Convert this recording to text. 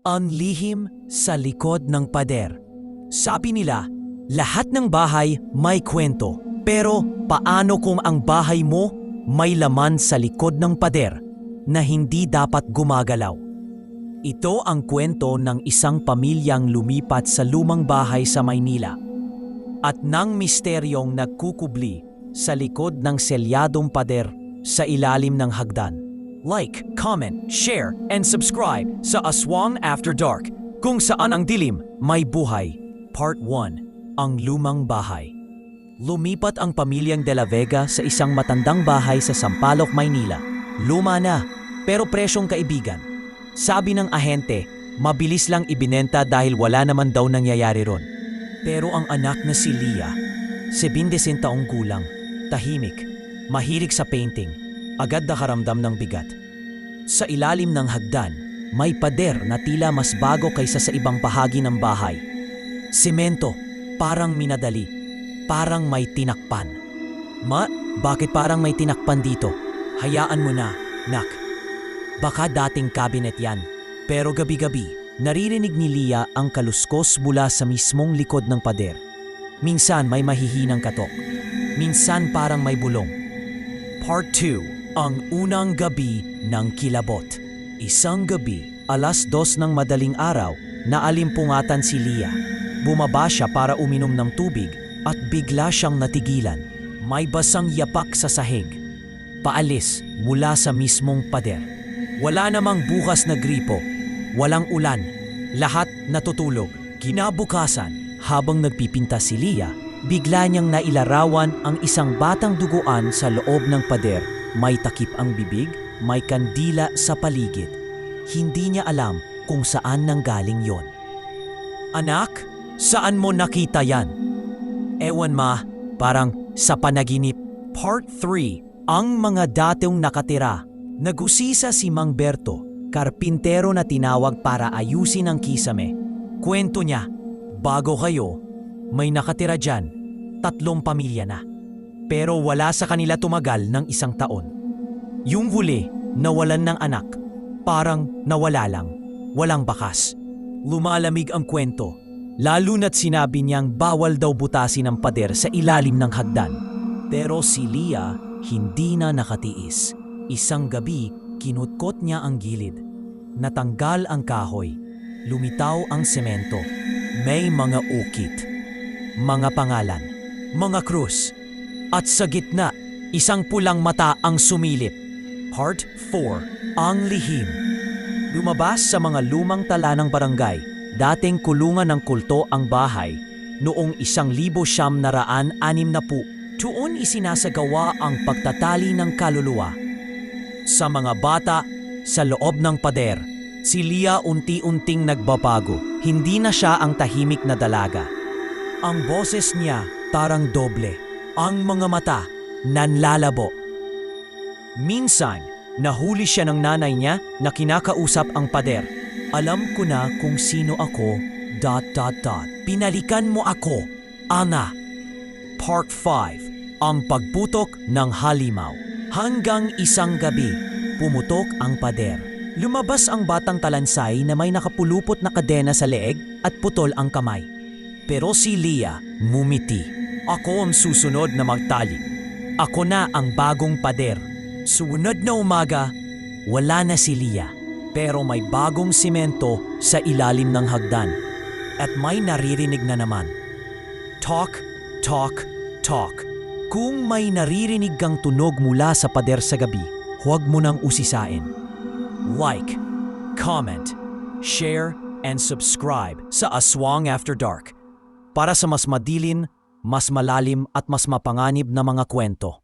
Ang lihim sa likod ng pader. Sabi nila, lahat ng bahay may kwento. Pero paano kung ang bahay mo may laman sa likod ng pader na hindi dapat gumagalaw? Ito ang kwento ng isang pamilyang lumipat sa lumang bahay sa Maynila at ng misteryong nagkukubli sa likod ng selyadong pader sa ilalim ng hagdan. Like, comment, share, and subscribe sa Aswang After Dark kung saan ang dilim may buhay. Part 1. Ang Lumang Bahay Lumipat ang pamilyang De La Vega sa isang matandang bahay sa Sampaloc, Maynila. Luma na, pero presyong kaibigan. Sabi ng ahente, mabilis lang ibinenta dahil wala naman daw nangyayari ron. Pero ang anak na si Lia, 17 taong gulang, tahimik, mahilig sa painting, agad nakaramdam ng bigat. Sa ilalim ng hagdan, may pader na tila mas bago kaysa sa ibang bahagi ng bahay. Semento, parang minadali, parang may tinakpan. Ma, bakit parang may tinakpan dito? Hayaan mo na, nak. Baka dating cabinet yan. Pero gabi-gabi, naririnig ni Lia ang kaluskos mula sa mismong likod ng pader. Minsan may mahihinang katok. Minsan parang may bulong. Part 2. Ang unang gabi ng kilabot. Isang gabi, alas dos ng madaling araw, naalimpungatan si Lia. Bumaba siya para uminom ng tubig at bigla siyang natigilan. May basang yapak sa sahig. Paalis mula sa mismong pader. Wala namang bukas na gripo. Walang ulan. Lahat natutulog. Kinabukasan, habang nagpipinta si Lia, bigla niyang nailarawan ang isang batang duguan sa loob ng pader. May takip ang bibig, may kandila sa paligid. Hindi niya alam kung saan nanggaling yon. Anak, saan mo nakita yan? Ewan ma, parang sa panaginip. Part 3, ang mga dating nakatira. Nagusisa si Mang Berto, karpintero na tinawag para ayusin ang kisame. Kwento niya, bago kayo, may nakatira dyan, tatlong pamilya na. Pero wala sa kanila tumagal ng isang taon. Yung huli, nawalan ng anak, parang nawala lang, walang bakas. Lumalamig ang kwento, lalo na't sinabi niyang bawal daw butasin ang pader sa ilalim ng hagdan. Pero si Lia hindi na nakatiis. Isang gabi, kinutkot niya ang gilid. Natanggal ang kahoy. Lumitaw ang semento. May mga ukit. Mga pangalan. Mga krus. At sa gitna, isang pulang mata ang sumilip. Part 4. Ang lihim. Lumabas sa mga lumang tala ng barangay, dating kulungan ng kulto ang bahay, noong isang libo siyam na raan anim na pu. Tuon isinasagawa ang pagtatali ng kaluluwa. Sa mga bata, sa loob ng pader, si Lia unti-unting nagbabago. Hindi na siya ang tahimik na dalaga. Ang boses niya tarang doble. Ang mga mata nanlalabo. Minsan, nahuli siya ng nanay niya na kinakausap ang pader. Alam ko na kung sino ako, dot dot dot. Pinalikan mo ako, Ana. Part 5. Ang pagputok ng halimaw. Hanggang isang gabi, pumutok ang pader. Lumabas ang batang talansay na may nakapulupot na kadena sa leeg at putol ang kamay. Pero si Lia mumiti. Ako ang susunod na magtali. Ako na ang bagong pader. Sumunod na umaga, wala na si Lia. Pero may bagong simento sa ilalim ng hagdan. At may naririnig na naman. Talk, talk, talk. Kung may naririnig kang tunog mula sa pader sa gabi, huwag mo nang usisain. Like, comment, share, and subscribe sa Aswang After Dark para sa mas madilin, mas malalim at mas mapanganib na mga kwento.